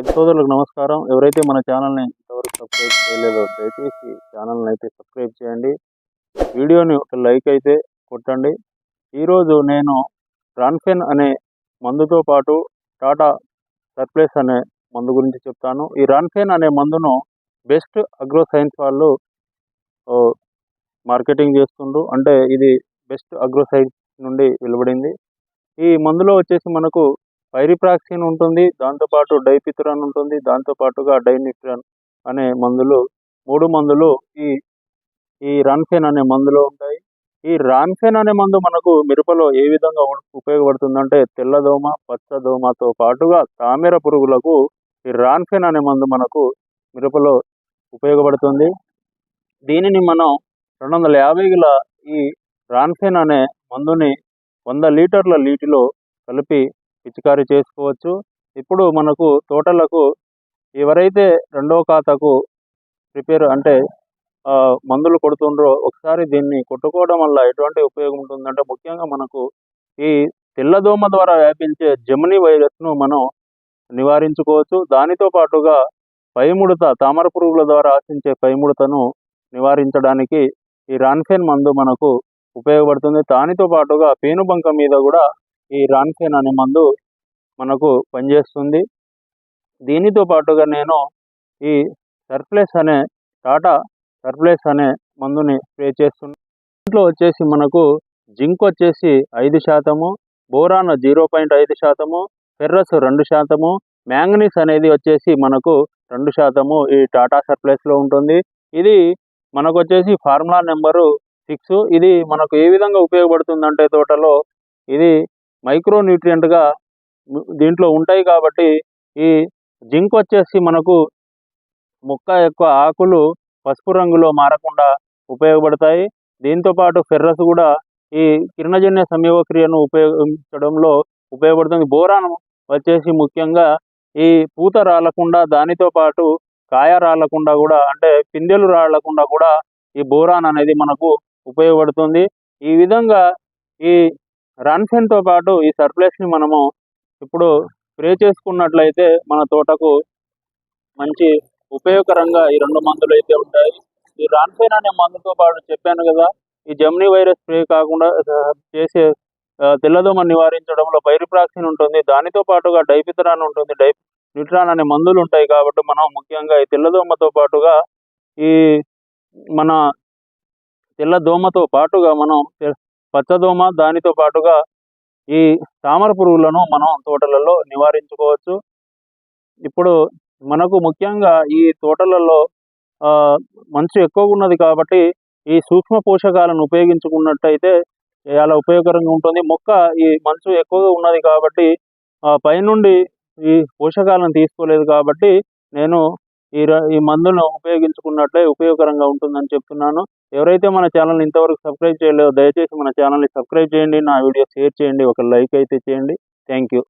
రైతు సోదరులకు నమస్కారం. ఎవరైతే మన ఛానల్ని ఇంతవరకు సబ్స్క్రైబ్ చేయలేదో దయచేసి ఛానల్ని అయితే సబ్స్క్రైబ్ చేయండి. వీడియోని ఒక లైక్ అయితే కొట్టండి. ఈరోజు నేను రాన్ఫెన్ అనే మందుతో పాటు టాటా సర్ప్లేస్ అనే మందు గురించి చెప్తాను. ఈ రాన్ఫెన్ అనే మందును బెస్ట్ అగ్రో సైన్స్ వాళ్ళు మార్కెటింగ్ చేస్తుండ్రు. అంటే ఇది బెస్ట్ అగ్రో సైన్స్ నుండి వెలువడింది. ఈ మందులో వచ్చేసి మనకు పైరిప్రాక్సిన్ ఉంటుంది దాంతోపాటు డైపిథురాన్ ఉంటుంది దాంతోపాటుగా డైనిట్రాన్ అనే మందులు మూడు మందులు ఈ ఈ రాన్ఫెన్ అనే మందులో ఉంటాయి. ఈ రాన్ఫెన్ అనే మందు మనకు మిరపలో ఏ విధంగా ఉపయోగపడుతుందంటే తెల్లదోమ పచ్చదోమతో పాటుగా తామెర పురుగులకు ఈ రాన్ఫెన్ అనే మందు మనకు మిరపలో ఉపయోగపడుతుంది. దీనిని మనం రెండు వందల యాభై గల ఈ రాన్ఫెన్ అనే మందుని వంద లీటర్ల నీటిలో కలిపి పిచికారీ చేసుకోవచ్చు. ఇప్పుడు మనకు తోటలకు ఎవరైతే రెండో ఖాతాకు ప్రిపేర్ అంటే ఆ, మందులు కొడుతుండ్రో ఒకసారి దీన్ని కొట్టుకోవడం వల్ల ఎటువంటి ఉపయోగం ఉంటుందంటే ముఖ్యంగా మనకు ఈ తెల్లదోమ ద్వారా వ్యాపించే జెమిని వైరస్ను మనం నివారించుకోవచ్చు. దానితో పాటుగా పైముడత తామర పురుగుల ద్వారా ఆశించే పైముడతను నివారించడానికి ఈ రాన్ఫెన్ మందు మనకు ఉపయోగపడుతుంది. దానితో పాటుగా పేనుబంక మీద కూడా ఈ రాన్ఫెన్ అనే మందు మనకు పనిచేస్తుంది. దీనితో పాటుగా నేను ఈ సర్ప్లస్ అనే టాటా సర్ప్లేస్ అనే మందుని స్ప్రే చేస్తున్నాను దీంట్లో వచ్చేసి మనకు జింక్ వచ్చేసి ఐదు శాతము బోరాన్ జీరో పాయింట్ ఐదు శాతము ఫెర్రస్ రెండు శాతము మ్యాంగనీస్ అనేది వచ్చేసి మనకు రెండు శాతము ఈ టాటా సర్ప్లస్లో ఉంటుంది. ఇది మనకు వచ్చేసి ఫార్ములా నెంబరు సిక్స్. ఇది మనకు ఏ విధంగా ఉపయోగపడుతుందంటే తోటలో ఇది మైక్రో న్యూట్రియంట్గా దీంట్లో ఉంటాయి కాబట్టి ఈ జింక్ వచ్చేసి మనకు మొక్క యొక్క ఆకులు పసుపు రంగులో మారకుండా ఉపయోగపడతాయి. దీంతో పాటు ఫెర్రస్ కూడా ఈ కిరణజన్య సంయోగక్రియను ఉపయోగించడంలో ఉపయోగపడుతుంది. బోరాన్ వచ్చేసి ముఖ్యంగా ఈ పూత రాలకుండా దానితో పాటు కాయ రాలకుండా కూడా అంటే పిందెలు రాలకుండా కూడా ఈ బోరాన్ అనేది మనకు ఉపయోగపడుతుంది. ఈ విధంగా ఈ రాన్ఫెన్తో పాటు ఈ సర్ప్లస్ని మనము ఇప్పుడు స్ప్రే చేసుకున్నట్లయితే మన తోటకు మంచి ఉపయోగకరంగా ఈ రెండు మందులు అయితే ఉంటాయి. ఈ రాన్ఫెన్ అనే మందుతో పాటు చెప్పాను కదా ఈ జమ్ని వైరస్ స్ప్రే కాకుండా చేసే తెల్లదోమ నివారించడంలో బైరిప్రాక్సిన్ ఉంటుంది. దానితో పాటుగా డైపిథరాన్ ఉంటుంది. డై న్యూట్రాన్ అనే మందులు ఉంటాయి కాబట్టి మనం ముఖ్యంగా ఈ తెల్లదోమతో పాటుగా ఈ మన తెల్లదోమతో పాటుగా మనం పచ్చదోమ దానితో పాటుగా ఈ తామర పురుగులను మనం తోటలలో నివారించుకోవచ్చు. ఇప్పుడు మనకు ముఖ్యంగా ఈ తోటలలో ఆ, మంచు ఎక్కువగా ఉన్నది కాబట్టి ఈ సూక్ష్మ పోషకాలను ఉపయోగించుకున్నట్టయితే చాలా ఉపయోగకరంగా ఉంటుంది. మొక్క ఈ మంచు ఎక్కువగా ఉన్నది కాబట్టి ఆ, పైనుండి ఈ పోషకాలను తీసుకోలేదు కాబట్టి నేను ఈ ర- ఈ మందును ఉపయోగించుకున్నట్లే ఉపయోగకరంగా ఉంటుందని చెప్తున్నాను. ఎవరైతే మన ఛానల్ని ఇంతవరకు సబ్స్క్రైబ్ చేయలేదో దయచేసి మన ఛానల్ని సబ్స్క్రైబ్ చేయండి నా వీడియో షేర్ చేయండి ఒక లైక్ అయితే చేయండి. Thank you.